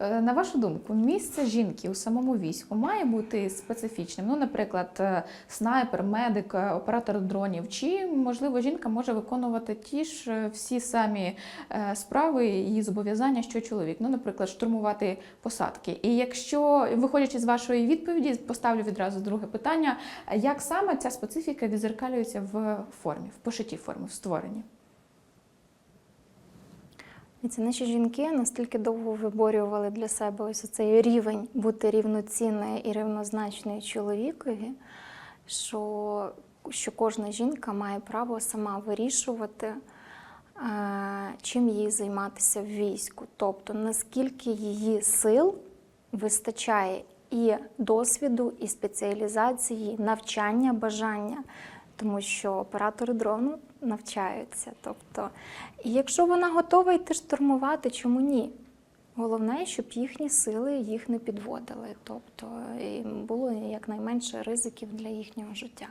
Е, На вашу думку, місце жінки у самому війську має бути специфічним? Ну, наприклад, е, снайпер, медик, е, оператор дронів, чи можливо жінка може виконувати ті ж всі самі справи і зобов'язання, що чоловік? Ну, наприклад, штурмувати посадки. І якщо, виходячи з вашої відповіді, поставлю відразу друге питання: як саме ця специфіка відзеркалюється в формі, в пошитій формі, в створенні? І наші жінки настільки довго виборювали для себе ось цей рівень бути рівноцінною і рівнозначною чоловікові, що, що кожна жінка має право сама вирішувати, е, чим їй займатися в війську. Тобто наскільки її сил вистачає і досвіду, і спеціалізації, навчання, бажання. Тому що оператори дрону навчаються. Тобто, і якщо вона готова йти штурмувати, чому ні? Головне, щоб їхні сили їх не підводили, тобто було якнайменше ризиків для їхнього життя.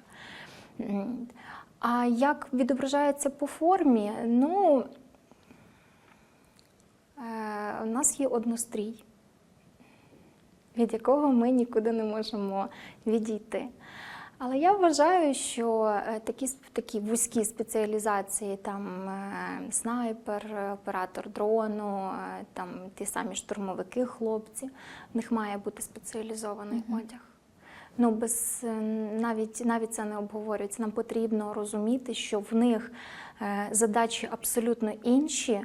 А як відображається по формі? Ну, е, у нас є однострій, від якого ми нікуди не можемо відійти. Але я вважаю, що е, такі, такі вузькі спеціалізації, там е, снайпер, е, оператор дрону, там ті самі штурмовики, хлопці, в них має бути спеціалізований одяг. Ну, без навіть навіть це не обговорюється. Нам потрібно розуміти, що в них задачі абсолютно інші.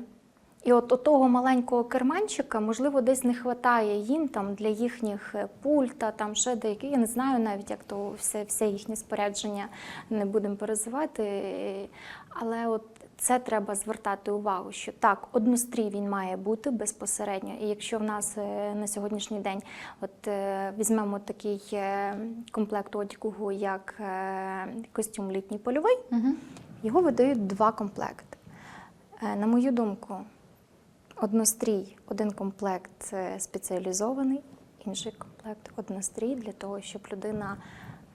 І от, того маленького керманчика, можливо, десь не вистачає їм там для їхніх е, пульта, там ще деякі. Я не знаю навіть, як то все, все їхнє спорядження не будемо перезивати. Але от це треба звертати увагу, що так, однострій він має бути безпосередньо. І якщо в нас е, на сьогоднішній день от е, візьмемо такий комплект одягу, як костюм літній польовий, Угу. його видають два комплекти. На мою думку, однострій, один комплект спеціалізований, інший комплект однострій для того, щоб людина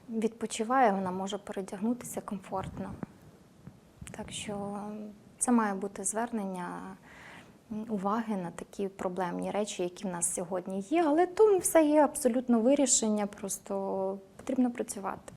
відпочиває, вона може передягнутися комфортно. Так що це має бути звернення уваги на такі проблемні речі, які в нас сьогодні є. Але тому все є абсолютно вирішення, просто потрібно працювати.